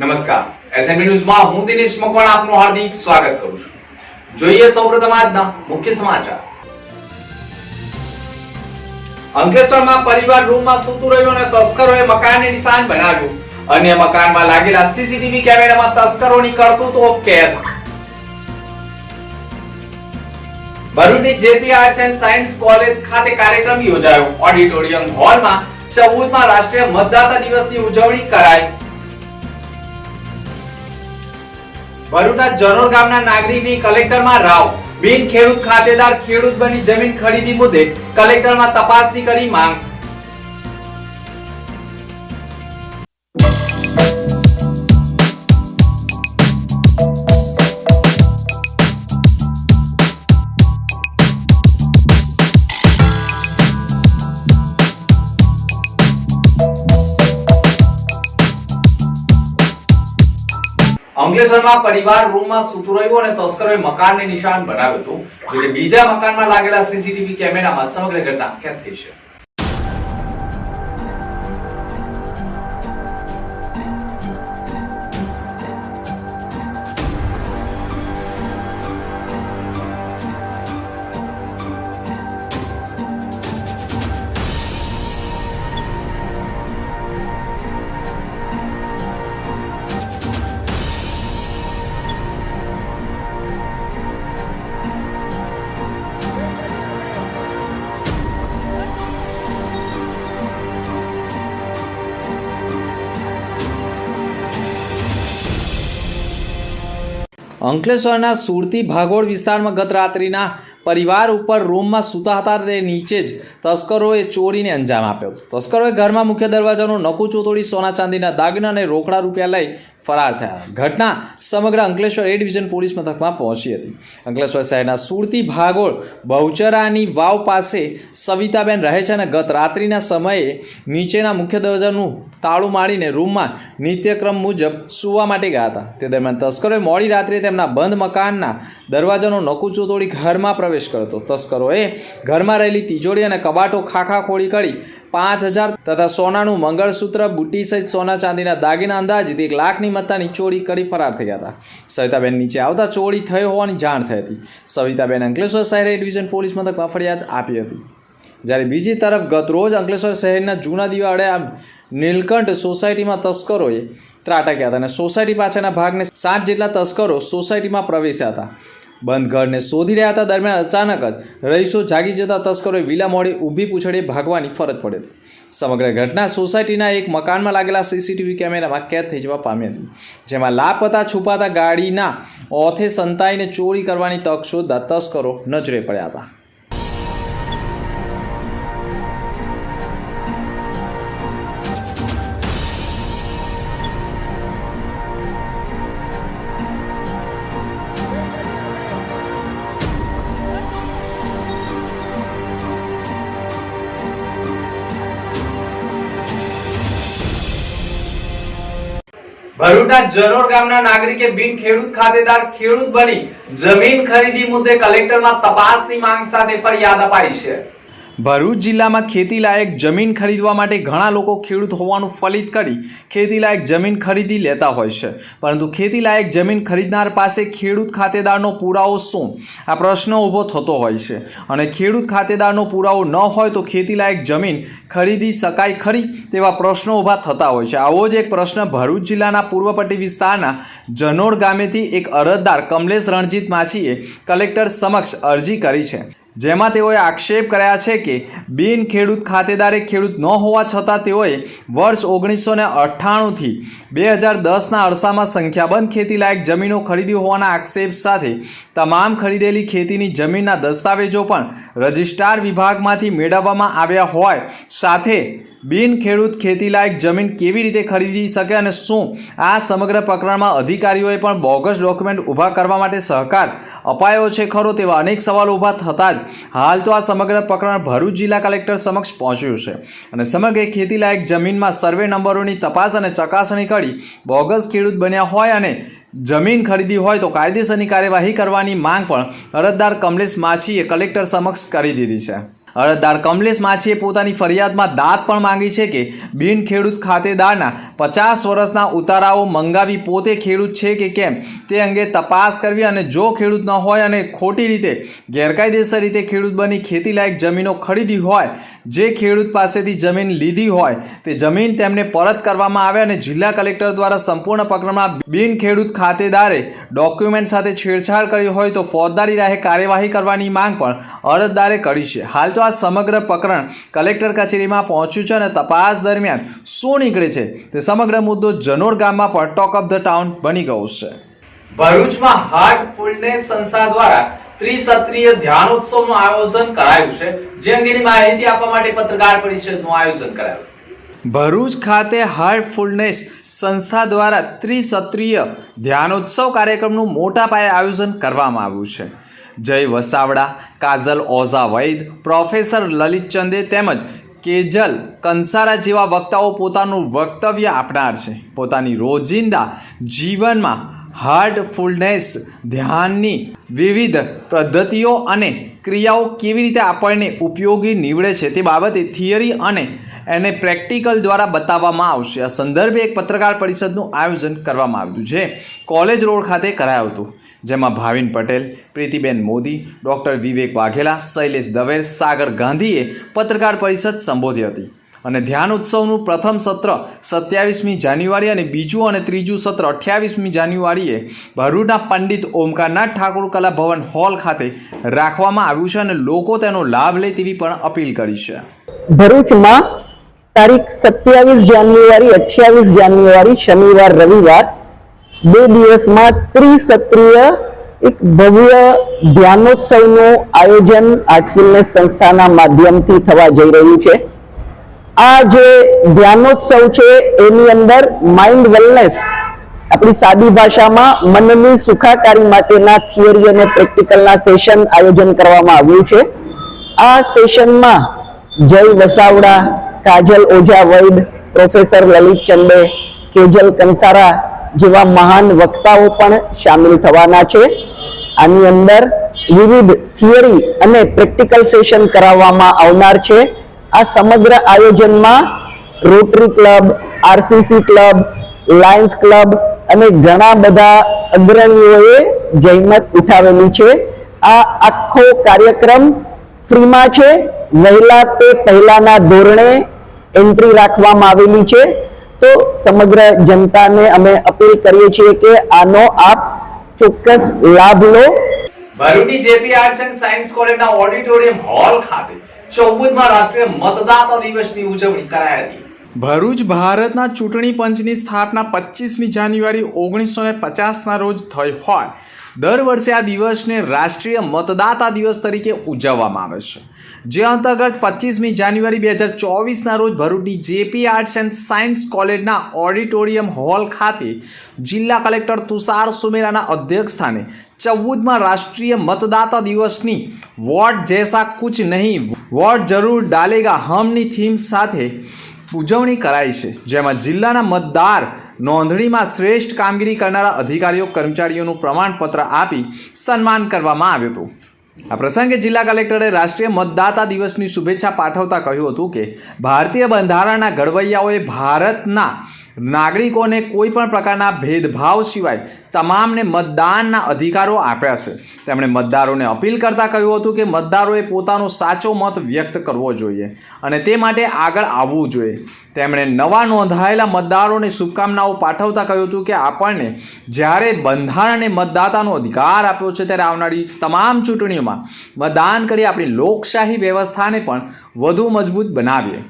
નમસ્કાર. એસએમબી ન્યૂઝમાં હું દિનેશ મકવાણા આપનું હાર્દિક સ્વાગત કરું છું. જોઈએ સૌપ્રથમ આજના મુખ્ય સમાચાર. અંકલેશ્વરમાં પરિવાર રૂમમાં સૂતું રહ્યું અને તસ્કરોએ મકાનને નિશાન બનાવ્યું. અન્ય મકાનમાં લાગેલા સીસીટીવી કેમેરામાં તસ્કરોની કરતૂતો કેદ. ભરૂચની JP arts and science college ખાતે કાર્યક્રમ યોજાયો. ઓડિટોરિયમ હોલમાં ચૌદમાં રાષ્ટ્રીય મતદાતા દિવસની ઉજવણી કરાઈ. ભરૂચના જરોર ગામના નાગરિકની કલેક્ટરમાં રાવ. બિન ખેડૂત ખાતેદાર ખેડૂત બની જમીન ખરીદી મુદ્દે કલેક્ટરમાં તપાસની કરી માંગ. અંકલેશ્વરમાં પરિવાર રૂમમાં સૂતું રહ્યું અને તસ્કરોએ મકાનને નિશાન બનાવ્યું હતું, જોકે બીજા મકાનમાં લાગેલા સીસીટીવી કેમેરામાં સમગ્ર ઘટના કેદ થઈ છે. અંકલેશ્વરના સુરતી ભાગોળ વિસ્તારમાં ગત રાત્રિના પરિવાર ઉપર રૂમમાં સૂતા હતા તે નીચે જ તસ્કરોએ ચોરીને અંજામ આપ્યો. તસ્કરોએ ઘરમાં મુખ્ય દરવાજાનો નકુચો તોડી સોના ચાંદીના દાગીના અને રોકડા રૂપિયા લઈ ફરાર થયા. ઘટના સમગ્ર અંકલેશ્વર એ ડિવિઝન પોલીસ મથકમાં પહોંચી હતી. અંકલેશ્વર શહેરના સુરતી ભાગોળ બહુચરાની વાવ પાસે સવિતાબેન રહે છે અને ગત રાત્રિના સમયે નીચેના મુખ્ય દરવાજાનું તાળું મારીને રૂમમાં નિત્યક્રમ મુજબ સૂવા માટે ગયા હતા. તે દરમિયાન તસ્કરોએ મોડી રાત્રે તેમના બંધ મકાનના દરવાજાનો નકુચો તોડી ઘરમાં પ્રવેશ કર્યો હતો. તસ્કરોએ ઘરમાં રહેલી તિજોરી અને કબાટો ખાખા ખોળી કરી પાંચ હજાર તથા સોનાનું મંગળસૂત્ર, બુટી સહિત સોના ચાંદીના દાગીના અંદાજિત એક લાખની મત્તાની ચોરી કરી ફરાર થયા હતા. સવિતાબેન નીચે આવતા ચોરી થઈ હોવાની જાણ થઈ હતી. સવિતાબેન અંકલેશ્વર શહેર ડિવિઝન પોલીસ મથકમાં ફરિયાદ આપી હતી. જ્યારે બીજી તરફ ગત રોજ અંકલેશ્વર શહેરના જૂના દિવાળે આ નીલકંઠ સોસાયટીમાં તસ્કરોએ ત્રાટક્યા હતા અને સોસાયટી પાછળના ભાગને સાત જેટલા તસ્કરો સોસાયટીમાં પ્રવેશ્યા હતા. બંધ ઘરને શોધી રહ્યા હતા. દરમિયાન અચાનક જ રહીશો જાગી જતા તસ્કરોએ વિલા મોડે ઊભી પૂછડે ભાગવાની ફરજ પડી હતી. સમગ્ર ઘટના સોસાયટીના એક મકાનમાં લાગેલા સીસીટીવી કેમેરામાં કેદ થઈ જવા પામી હતી. જેમાં લાપતા છુપાતા ગાડીના ઓથે સંતાઈને ચોરી કરવાની તક શોધતા તસ્કરો નજરે પડ્યા હતા. ભરૂચના જનોર ગામના નાગરિકે બિન ખેડૂત ખાતેદાર ખેડૂત બની જમીન ખરીદી મુદ્દે કલેક્ટરમાં તપાસની માંગ સાથે ફરિયાદ અપાઈ છે. ભરૂચ જિલ્લામાં ખેતીલાયક જમીન ખરીદવા માટે ઘણા લોકો ખેડૂત હોવાનું ફલિત કરી ખેતીલાયક જમીન ખરીદી લેતા હોય છે. પરંતુ ખેતીલાયક જમીન ખરીદનાર પાસે ખેડૂત ખાતેદારનો પુરાવો શું? આ પ્રશ્ન ઊભો થતો હોય છે. અને ખેડૂત ખાતેદારનો પુરાવો ન હોય તો ખેતીલાયક જમીન ખરીદી શકાય ખરી? તેવા પ્રશ્નો ઊભા થતા હોય છે. આવો જ એક પ્રશ્ન ભરૂચ જિલ્લાના પૂર્વપટ્ટી વિસ્તારના જનોર ગામેથી એક અરજદાર કમલેશ રણજીત માછીએ કલેક્ટર સમક્ષ અરજી કરી છે. જેમાં તેઓએ આક્ષેપ કર્યા છે કે બિન ખેડૂત ખાતેદારે ખેડૂત ન હોવા છતાં તેઓએ વર્ષ ઓગણીસો ને અઠ્ઠાણુંથી બે હજાર દસના અરસામાં સંખ્યાબંધ ખેતીલાયક જમીનો ખરીદી હોવાના આક્ષેપ સાથે તમામ ખરીદેલી ખેતીની જમીનના દસ્તાવેજો પણ રજિસ્ટ્રાર વિભાગમાંથી મેળવવામાં આવ્યા હોય. સાથે બિન ખેડૂત ખેતીલાયક જમીન કેવી રીતે ખરીદી શકે અને શું? આ સમગ્ર પ્રકરણમાં અધિકારીઓએ પણ બોગસ ડોક્યુમેન્ટ ઊભા કરવા માટે સહકાર અપાયો છે ખરો તેવા અનેક સવાલો ઊભા થતાં જ હાલ તો આ સમગ્ર પ્રકરણ ભરૂચ જિલ્લા કલેક્ટર સમક્ષ પહોંચ્યું છે. અને સમગ્ર ખેતીલાયક જમીનમાં સર્વે નંબરોની તપાસ અને ચકાસણી કરી બોગસ ખેડૂત બન્યા હોય અને જમીન ખરીદી હોય તો કાયદેસરની કાર્યવાહી કરવાની માંગ પણ અરજદાર કમલેશ માછીએ કલેક્ટર સમક્ષ કરી દીધી છે. અરજદાર કમલેશ માછીએ પોતાની ફરિયાદમાં દાદ પણ માંગી છે કે બિન ખેડૂત ખાતેદારના પચાસ વર્ષના ઉતારાઓ મંગાવી પોતે ખેડૂત છે કે કેમ તે અંગે તપાસ કરવી અને જો ખેડૂત ન હોય અને ખોટી રીતે, ગેરકાયદેસર રીતે ખેડૂત બની ખેતીલાયક જમીનો ખરીદી હોય, જે ખેડૂત પાસેથી જમીન લીધી હોય, તે જમીન તેમને પરત કરવામાં આવે અને જિલ્લા કલેક્ટર દ્વારા સંપૂર્ણ પ્રકરણમાં બિન ખેડૂત ખાતેદારે ડોક્યુમેન્ટ સાથે છેડછાડ કરી હોય તો ફોજદારી રાહે કાર્યવાહી કરવાની માંગ પણ અરજદારે કરી છે. હાલ તો આ સમગ્ર પ્રકરણ કલેક્ટર કચેરીમાં પહોંચ્યું છે અને તપાસ દરમિયાન શું નીકળે છે તે સમગ્ર મુદ્દો જનોર ગામમાં પણ ટોક ઓફ ધ ટાઉન બની ગયો છે. ભરૂચમાં હાર્ટફુલનેસ સંસ્થા દ્વારા ત્રિસત્રીય ધ્યાનોત્સવનું આયોજન કરાયું છે. જે અંગેની માહિતી આપવા માટે પત્રકાર પરિષદનું આયોજન કરાયું. ભરૂચ ખાતે હાર્ટફુલનેસ સંસ્થા દ્વારા ત્રિસત્રીય ધ્યાનોત્સવ કાર્યક્રમનું મોટા પાયે આયોજન કરવામાં આવ્યું છે. જય વસાવડા, કાજલ ઓઝા વૈદ પ્રોફેસર લલિત ચંદે તેમજ કેજલ કંસારા જેવા વક્તાઓ પોતાનું વક્તવ્ય આપનાર છે. પોતાની રોજિંદા જીવનમાં હાર્ટફુલનેસ ધ્યાનની વિવિધ પદ્ધતિઓ અને ક્રિયાઓ કેવી રીતે આપણને ઉપયોગી નીવડે છે તે બાબતે થિયરી અને એને પ્રેક્ટિકલ દ્વારા બતાવવામાં આવશે. આ સંદર્ભે એક પત્રકાર પરિષદનું આયોજન કરવામાં આવ્યું છે. કોલેજ રોડ ખાતે કરાયું હતું. જેમાં ભાવિન પટેલ, પ્રીતિબેન મોદી, ડૉક્ટર વિવેક વાઘેલા, શૈલેષ દવે સાગર ગાંધીએ પત્રકાર પરિષદ સંબોધી હતી. અને ધ્યાન ઉત્સવનું પ્રથમ સત્ર સત્યાવીસમી જાન્યુઆરી અને બીજું અને ત્રીજું સત્ર અઠ્યાવીસમી જાન્યુઆરીએ ભરૂચના પંડિત ઓમકારનાથ ઠાકોર કલા ભવન હોલ ખાતે રાખવામાં આવ્યું છે અને લોકો તેનો લાભ લે તેવી પણ અપીલ કરી છે. ભરૂચમાં તારીખ સત્યાવીસ જાન્યુઆરી, અઠ્યાવીસ જાન્યુઆરી, શનિવાર, રવિવાર બે દિવસમાં ત્રિસત્રીય એક ભવ્ય ધ્યાનોત્સવનું આયોજન આર્ટફુલનેસ સંસ્થાના માધ્યમથી થવા જઈ રહ્યું છે. આ જે ધ્યાનોત્સવ છે, એની અંદર માઇન્ડ વેલનેસ આપણી સાદી ભાષામાં મનની સુખાકારી માટેના થિયરી અને પ્રેક્ટિકલના સેશન આયોજન કરવામાં આવ્યું છે. આ સેશનમાં જય વસાવડા, કાજલ ઓઝા વૈદ પ્રોફેસર લલિત ચંદે કેજલ કંસારા જેવા મહાન વક્તાઓ પણ સામેલ થવાના છે. આની અંદર વિવિધ થિયરી અને પ્રેક્ટિકલ સેશન કરાવવામાં આવનાર છે. આ સમગ્ર આયોજનમાં Rotary club, RCC club, Lions club અને ઘણા બધા અગ્રણીઓએ જહેમત ઉઠાવેલી છે. આ આખો કાર્યક્રમ ફ્રીમાં છે. વહેલા તે પહેલાના ધોરણે એન્ટ્રી રાખવામાં આવેલી છે. તો સમગ્ર જનતાને અમે અપીલ કરીએ છીએ કે આનો આપ ચોક્કસ લાભ લો. ભરૂચની જેપી આર્ટસ એન્ડ સાયન્સ કોલેજના ઓડિટોરિયમ હોલ ખાતે ચૌદમાં રાષ્ટ્રીય મતદાતા દિવસની ઉજવણી કરાઈ હતી. ભરૂચ ભારતના ચૂંટણી પંચની સ્થાપના પચીસમી જાન્યુઆરી ઓગણીસો ને પચાસના રોજ થઈ હોય. દર વર્ષે આ દિવસને રાષ્ટ્રીય મતદાતા દિવસ તરીકે ઉજવવામાં આવે છે. જે અંતર્ગત પચીસમી જાન્યુઆરી બે હજાર ચોવીસના રોજ ભરૂચની જેપી આર્ટ્સ એન્ડ સાયન્સ કોલેજના ઓડિટોરિયમ હોલ ખાતે જિલ્લા કલેક્ટર તુષાર સુમેરાના અધ્યક્ષસ્થાને ચૌદમાં રાષ્ટ્રીય મતદાતા દિવસની વોટ જૈસા કુછ નહીં, વોટ જરૂર ડાલેગા હમની થીમ સાથે ઉજવણી કરાઈ છે. જેમાં જિલ્લાના મતદાર નોંધણીમાં શ્રેષ્ઠ કામગીરી કરનારા અધિકારીઓ, કર્મચારીઓનું પ્રમાણપત્ર આપી સન્માન કરવામાં આવ્યું હતું. આ પ્રસંગે જિલ્લા કલેક્ટરે રાષ્ટ્રીય મતદાતા દિવસની શુભેચ્છા પાઠવતા કહ્યું હતું કે ભારતીય બંધારણના ઘડવૈયાઓએ ભારતના નાગરિકોને કોઈ પણ પ્રકારના ભેદભાવ સિવાય તમામને મતદાનના અધિકારો આપ્યા છે. તેમણે મતદારોને અપીલ કરતા કહ્યું હતું કે મતદારોએ પોતાનો સાચો મત વ્યક્ત કરવો જોઈએ અને તે માટે આગળ આવવું જોઈએ. તેમણે નવા નોંધાયેલા મતદારોને શુભકામનાઓ પાઠવતા કહ્યું હતું કે આપણને જ્યારે બંધારણે મતદાતાનો અધિકાર આપ્યો છે ત્યારે આવનારી તમામ ચૂંટણીઓમાં મતદાન કરી આપણી લોકશાહી વ્યવસ્થાને પણ વધુ મજબૂત બનાવીએ.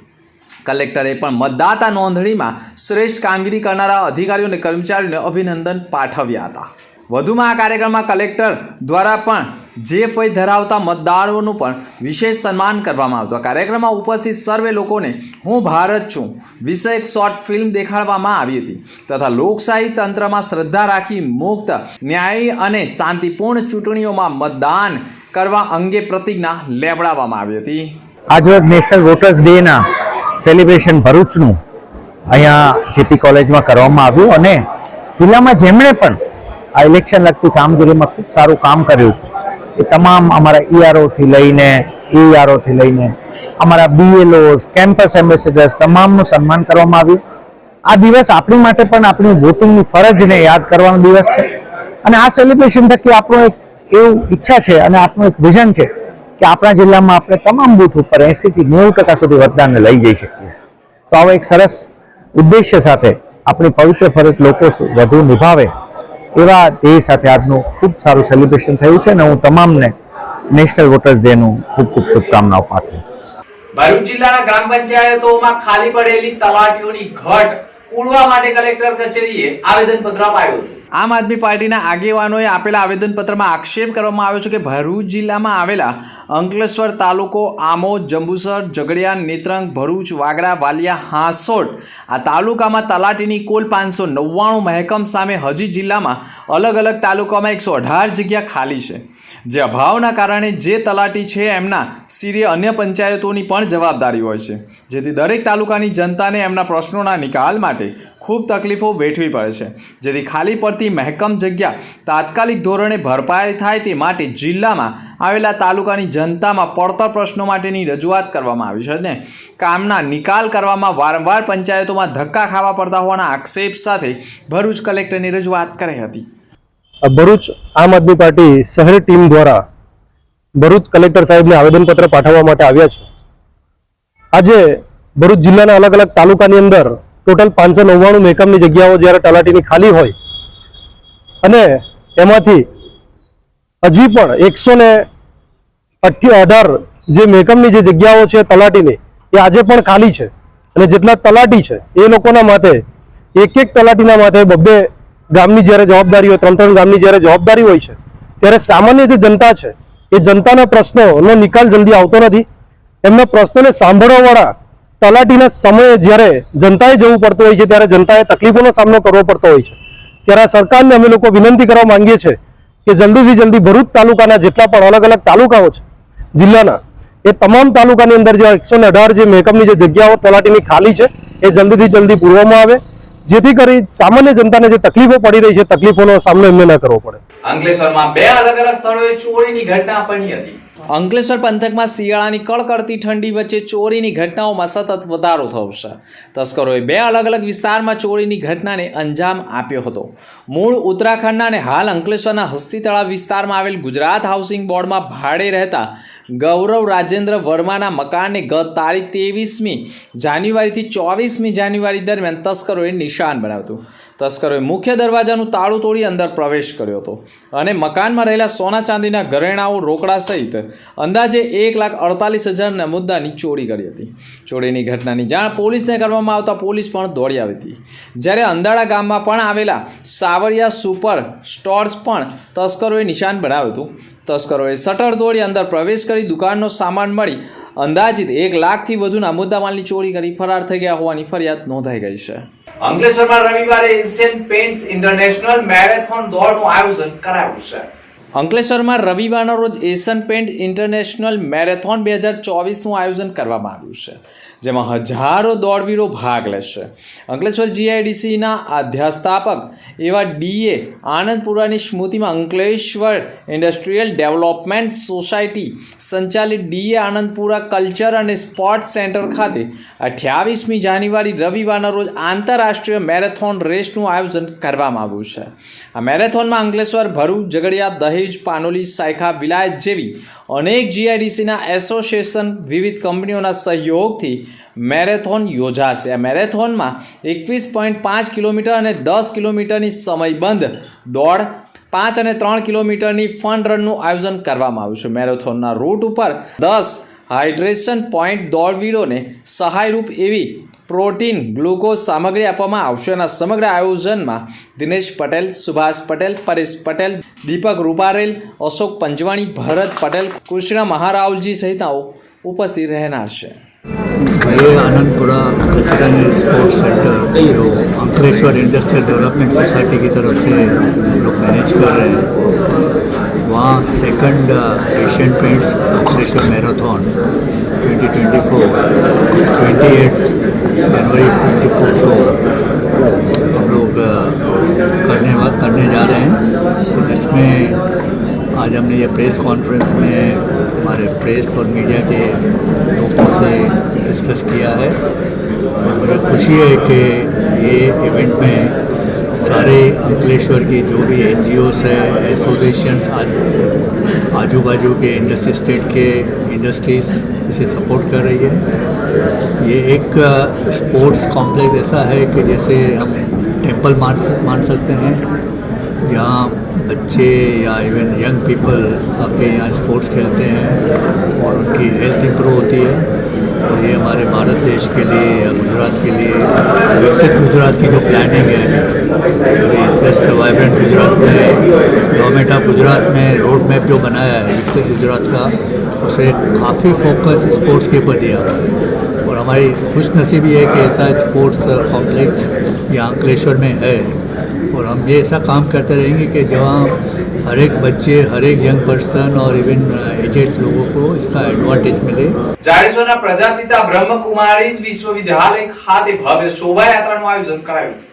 કલેક્ટરે પણ મતદાતા નોંધણીમાં શ્રેષ્ઠ કામગીરી કરનારા અધિકારીઓ અને કર્મચારીઓને અભિનંદન પાઠવ્યા હતા. વધુમાં આ કાર્યક્રમમાં કલેક્ટર દ્વારા પણ જે ફય ધરાવતા મતદારોનું પણ વિશેષ સન્માન કરવામાં આવતું. કાર્યક્રમમાં ઉપસ્થિત સર્વે લોકોને હું ભારત છું વિષયક શોર્ટ ફિલ્મ દેખાડવામાં આવી હતી તથા લોકશાહી તંત્રમાં શ્રદ્ધા રાખી મુક્ત, ન્યાયી અને શાંતિપૂર્ણ ચૂંટણીઓમાં મતદાન કરવા અંગે પ્રતિજ્ઞા લેવડાવવામાં આવી હતી. આજરોજ નેશનલ વોટર્સ ડેના સેલિબ્રેશન ભરૂચનું અહીંયા જેપી કોલેજમાં કરવામાં આવ્યું અને જિલ્લામાં જેમણે પણ આ ઇલેક્શન લગતી કામગીરીમાં ખૂબ સારું કામ કર્યું છે. એ તમામ અમારા ઈઆરઓથી લઈને એઆરઓથી લઈને અમારા બીએલઓસ કેમ્પસ એમ્બેસેડર્સ તમામનું સન્માન કરવામાં આવ્યું. આ દિવસ આપણી માટે પણ આપણી વોટિંગની ફરજને યાદ કરવાનો દિવસ છે. અને આ સેલિબ્રેશન થકી આપણું એક એવું ઈચ્છા છે અને આપણું એક વિઝન છે કે આપણા જિલ્લામાં આપણે તમામ બૂથ ઉપર એંસી થી નેવું ટકા સુધી મતદાનને લઈ જઈ શકીએ. તો આવો એક સરસ ઉદ્દેશ્ય સાથે આપણી પવિત્ર ફરજ લોકો વધુ નિભાવે એવા ધ્યેય સાથે આજનું ખૂબ સારું સેલિબ્રેશન થયું છે અને હું તમામને નેશનલ વોટર્સ ડેનું ખૂબ ખૂબ શુભકામનાઓ પાઠવું છું. ભરૂચ જિલ્લાના ગ્રામ પંચાયતોમાં ખાલી પડેલી તલાટીઓની ઘટ પૂરવા માટે કલેક્ટર કચેરીએ આવેદનપત્ર અપાયું હતું. આમ આદમી પાર્ટીના આગેવાનોએ આપેલા આવેદનપત્રમાં આક્ષેપ કરવામાં આવ્યો છે કે ભરૂચ જિલ્લામાં આવેલા અંકલેશ્વર તાલુકો આમોદ, જંબુસર, ઝઘડિયા, નેત્રંગ, ભરૂચ, વાગરા, વાલિયા, હાંસોટ આ તાલુકામાં તલાટીની કુલ પાંચસો નવ્વાણું મહેકમ સામે હજી જિલ્લામાં અલગ અલગ તાલુકામાં એકસો અઢાર જગ્યા ખાલી છે. જે અભાવના કારણે જે તલાટી છે એમના સિરે અન્ય પંચાયતોની પણ જવાબદારી હોય છે. જેથી દરેક તાલુકાની જનતાને એમના પ્રશ્નોના નિકાલ માટે ખૂબ તકલીફો વેઠવી પડે છે. જેથી ખાલી પડતી મહેકમ જગ્યા તાત્કાલિક ધોરણે ભરપાઈ થાય તે માટે જિલ્લામાં આવેલા તાલુકાની જનતામાં પડતર પ્રશ્નો માટેની રજૂઆત કરવામાં આવી છે ને કામના નિકાલ કરવામાં વારંવાર પંચાયતોમાં ધક્કા ખાવા પડતા હોવાના આક્ષેપ સાથે ભરૂચ કલેક્ટરની રજૂઆત કરી હતી. ભરૂચ આમ આદમી પાર્ટી શહેર ટીમ દ્વારા ભરૂચ કલેક્ટર સાહેબને આવેદનપત્ર પાઠવવા માટે આવ્યા છે. આજે ભરૂચ જિલ્લાના અલગ અલગ તાલુકાની અંદર ટોટલ પાંચસો નવ્વાણું મેકમની જગ્યાઓ જ્યારે તલાટીની ખાલી હોય અને એમાંથી હજી પણ એકસો ને અઢાર જે મેકમની જે જગ્યાઓ છે તલાટીની એ આજે પણ ખાલી છે. અને જેટલા તલાટી છે એ લોકોના માથે, એક એક તલાટીના માથે બબ્બે ગામની જ્યારે જવાબદારી હોય, ત્રણ ત્રણ ગામની જ્યારે જવાબદારી હોય છે, ત્યારે સામાન્ય જે જનતા છે, એ જનતાના પ્રશ્નોનો નિકાલ જલ્દી આવતો નથી. એમના પ્રશ્નોને સાંભળવાવાળા તલાટીના સમયે જ્યારે જનતાએ જવું પડતું હોય છે, ત્યારે જનતાએ તકલીફોનો સામનો કરવો પડતો હોય છે. ત્યારે સરકારને અમે લોકો વિનંતી કરવા માંગીએ છીએ કે જલ્દીથી જલ્દી ભરૂચ તાલુકાના જેટલા પણ અલગ અલગ તાલુકાઓ છે, જિલ્લાના, એ તમામ તાલુકાની અંદર જે એકસો જે મહેકમની જે જગ્યાઓ તલાટીની ખાલી છે, એ જલ્દીથી જલ્દી પૂરવામાં આવે. જેથી કરી સામાન્ય જનતાને જે તકલીફો પડી રહી છે, તકલીફોનો સામનો એમને ન કરવો પડે. અંકલેશ્વરમાં બે અલગ અલગ સ્થળોએ ચોરીની ઘટના બની હતી. અંકલેશ્વર પંથકમાં શિયાળાની કડકડતી ઠંડી વચ્ચે ચોરીની ઘટનાઓમાં સતત વધારો થયો તસ્કરોએ બે અલગ અલગ વિસ્તારમાં ચોરીની ઘટનાને અંજામ આપ્યો હતો. મૂળ ઉત્તરાખંડના અને હાલ અંકલેશ્વરના હસ્તી તળાવ વિસ્તારમાં આવેલ ગુજરાત હાઉસિંગ બોર્ડમાં ભાડે રહેતા ગૌરવ રાજેન્દ્ર વર્માના મકાનને ગત તારીખ ત્રેવીસમી જાન્યુઆરીથી ચોવીસમી જાન્યુઆરી દરમિયાન તસ્કરોએ નિશાન બનાવ્યું તસ્કરોએ મુખ્ય દરવાજાનું તાળું તોડી અંદર પ્રવેશ કર્યો હતો અને મકાનમાં રહેલા સોના ચાંદીના ઘરેણાઓ રોકડા સહિત અંદાજે એક લાખ અડતાલીસ હજારના મુદ્દાની ચોરી કરી હતી. ચોરીની ઘટનાની જાણ પોલીસને કરવામાં આવતા પોલીસ પણ દોડી આવી હતી. જ્યારે અંદાડા ગામમાં પણ આવેલા સાવરિયા સુપર સ્ટોર્સ પણ તસ્કરોએ નિશાન બનાવ્યું હતું. તસ્કરોએ શટર તોડી અંદર પ્રવેશ કરી દુકાનનો સામાન મળી અંદાજિત એક લાખથી વધુના મુદ્દામાલની ચોરી કરી ફરાર થઈ ગયા હોવાની ફરિયાદ નોંધાઈ ગઈ છે. અંકલેશ્વરમાં રવિવારે એશિયન પેઇન્ટ્સ ઇન્ટરનેશનલ મેરેથોન દોડનું આયોજન કરાયું છે. અંકલેશ્વરમાં રવિવારના રોજ એશિયન પેન્ટ ઇન્ટરનેશનલ મેરેથોન બે હજાર ચોવીસનું આયોજન કરવામાં આવ્યું છે, જેમાં હજારો દોડવીરો ભાગ લેશે. અંકલેશ્વર જીઆઈડીસીના અધ્યસ્થાપક એવા ડીએ આનંદપુરાની સ્મૃતિમાં અંકલેશ્વર ઇન્ડસ્ટ્રીયલ ડેવલપમેન્ટ સોસાયટી સંચાલિત ડીએ આનંદપુરા કલ્ચર અને સ્પોર્ટ સેન્ટર ખાતે અઠ્યાવીસમી જાન્યુઆરી રવિવારના રોજ આંતરરાષ્ટ્રીય મેરેથોન રેસનું આયોજન કરવામાં આવ્યું છે. આ મેરેથોનમાં અંકલેશ્વર, ભરૂચ, ઝઘડિયા, દહેજ, પાનોલી, સાયખા, વિલાયત જેવી અનેક જીઆઈડીસીના એસોસિએશન વિવિધ કંપનીઓના સહયોગથી મેરેથોન યોજાશે. આ મેરેથોનમાં એકવીસ પોઈન્ટ પાંચ કિલોમીટર અને દસ કિલોમીટરની સમયબંધ દોડ, પાંચ અને ત્રણ કિલોમીટરની ફન રનનું આયોજન કરવામાં આવ્યું છે. મેરેથોનના રૂટ ઉપર દસ હાઇડ્રેશન પોઈન્ટ દોડવીરોને સહાયરૂપ એવી પ્રોટીન ગ્લુકોઝ સામગ્રી આપવામાં આવશે અને આ સમગ્ર આયોજનમાં દિનેશ પટેલ સુભાષ પટેલ પરેશ પટેલ દીપક રૂપારેલ અશોક પંજવાણી ભરત પટેલ કૃષ્ણ મહારાવજી સહિતનાઓ ઉપસ્થિત રહેનાર છે ये Anandpura cultural and sports centre जो अंकलेश्वर इंडस्ट्रियल डेवलपमेंट सोसाइटी की तरफ से हम लोग मैनेज कर रहे हैं वहाँ second Asian Paints Ankleshwar marathon 2024 28 जनवरी 24 को हम लोग करने वा- करने जा रहे हैं। तो जिसमें आज हमने ये प्रेस कॉन्फ्रेंस में हमारे प्रेस और मीडिया के लोगों से डिस्कस किया है। और मुझे खुशी है कि ये इवेंट में सारे अंकलेश्वर की जो भी एन जी ओस है, एसोसिएशंस, आजू बाजू के इंडस्ट्री स्टेट के इंडस्ट्रीज़ इसे सपोर्ट कर रही है। ये एक स्पोर्ट्स कॉम्प्लेक्स ऐसा है कि जैसे हम टेंपल मान मान सकते हैं यहाँ बच्चे या इवन यंग पीपल आपके यहाँ स्पोर्ट्स खेलते हैं और उनकी हेल्थ इम्प्रूव होती है। और ये हमारे भारत देश के लिए या गुजरात के लिए विकसित गुजरात की जो प्लानिंग है बेस्ट वाइब्रेंट गुजरात में गवर्नमेंट ऑफ गुजरात में रोड मैप जो बनाया है विकसित गुजरात का उसे काफ़ी फोकस स्पोर्ट्स के ऊपर दिया हुआ है और हमारी खुश नसीबी है कि ऐसा स्पोर्ट्स कॉम्प्लेक्स यहाँ अंकलेश्वर में है और हम ये ऐसा काम करते रहेंगे कि जहाँ हर एक बच्चे हर एक यंग पर्सन और इवन एजेड लोगों को इसका एडवांटेज मिले જાડેશ્વરના પ્રજાપિતા બ્રહ્મકુમારીઝ વિશ્વવિદ્યાલય ખાતે ભવ્ય શોભાયાત્રાનું આયોજન કરાયું હતું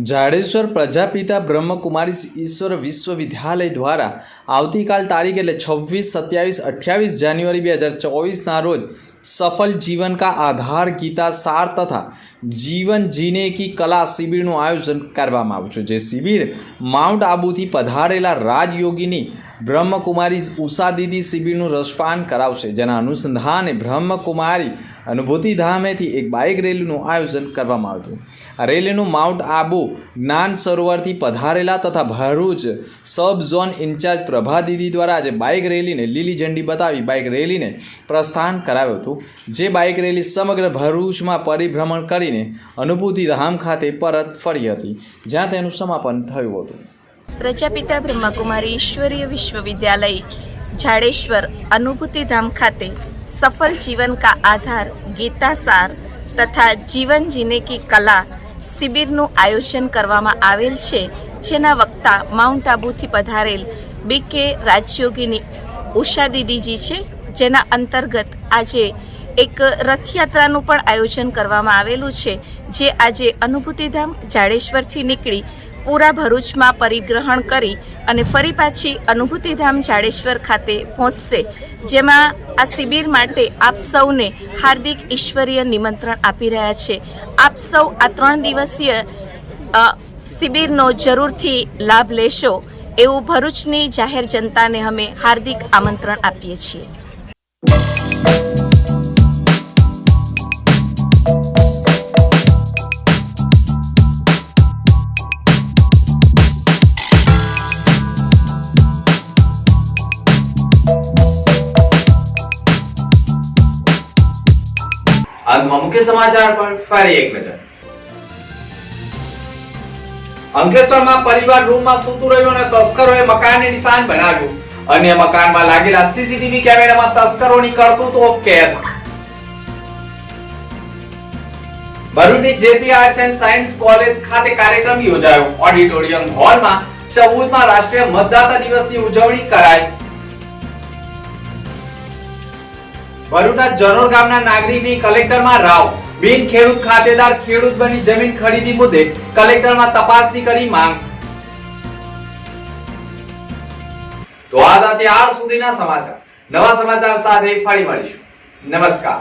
જાડેશ્વર પ્રજાપિતા બ્રહ્મકુમારી ઈશ્વર વિશ્વવિદ્યાલય દ્વારા આવતીકાલ તારીખ એટલે છવ્વીસ, સત્યાવીસ, અઠ્યાવીસ જાન્યુઆરી બે હજાર ચોવીસના રોજ સફલ જીવન કા આધાર ગીતા સાર તથા જીવન જીને કી કલા શિબિરનું આયોજન કરવામાં આવ્યું છે. જે શિબિર માઉન્ટ આબુથી પધારેલા રાજયોગીની બ્રહ્મકુમારી ઉષા દીદી શિબિરનું રસપાન કરાવશે. જેના અનુસંધાને બ્રહ્મકુમારી અનુભૂતિ ધામેથી એક બાઇક રેલીનું આયોજન કરવામાં આવ્યું. આ રેલીનું માઉન્ટ આબુ જ્ઞાન સરોવરથી પધારેલા તથા Bharuch sub zone in charge Prabha Didi દ્વારા આજે બાઇક રેલીને લીલી ઝંડી બતાવી બાઇક રેલીને પ્રસ્થાન કરાવ્યું હતું. જે બાઇક રેલી સમગ્ર ભરૂચમાં પરિભ્રમણ કરીને અનુભૂતિ ધામ ખાતે પરત ફરી હતી. જ્યાં તેનું સમાપન થયું હતું. પ્રજાપિતા બ્રહ્માકુમારી ઈશ્વરીય વિશ્વવિદ્યાલય જાડેશ્વર અનુભૂતિધામ ખાતે સફલ જીવન કા આધાર ગીતા સાર તથા જીવન જીને કી કલા શિબિરનું આયોજન કરવામાં આવેલ છે, જેના વક્તા માઉન્ટ આબુથી પધારેલ બી કે રાજયોગીની ઉષા દીદીજી છે, જેના અંતર્ગત આજે એક રથયાત્રાનું પણ આયોજન કરવામાં આવેલું છે, જે આજે અનુભૂતિધામ જાડેશ્વરથી નીકળી પૂરા ભરૂચમાં પરિગ્રહણ કરી અને ફરી પાછી અનુભૂતિધામ જાડેશ્વર ખાતે પહોંચશે, જેમાં આ શિબિર માટે આપ સૌને હાર્દિક ઈશ્વરીય નિમંત્રણ આપી રહ્યા છે. આપ સૌ આ ત્રણ દિવસીય શિબિરનો જરૂરથી લાભ લેશો એવું ભરૂચની જાહેર જનતાને અમે હાર્દિક આમંત્રણ આપીએ છીએ. સમાચાર પર ફરી એક નજર. અંકલેશ્વરમાં પરિવાર રૂમમાં સૂતું રહ્યું અને તસ્કરોએ મકાનને નિશાન બનાવ્યું. અન્ય મકાનમાં લાગેલા સીસીટીવી કેમેરામાં તસ્કરોની કરતૂતો કેદ. ભરૂચની JP arts and science college ખાતે કાર્યક્રમ યોજાયો. ઓડિટોરિયમ હોલમાં ચૌદમાં રાષ્ટ્રીય મતદાતા દિવસની ઉજવણી કરાઈ. ભરૂચના જનોર ગામના નાગરિકની કલેક્ટરમાં રાવ. બિન ખેડૂત ખાતેદાર ખેડૂત બની જમીન ખરીદી મુદ્દે કલેક્ટરમાં તપાસની કરી માંગ. તો આ હતા ત્યાર સુધીના સમાચાર. નવા સમાચાર સાથે ફરી મળીશું. નમસ્કાર.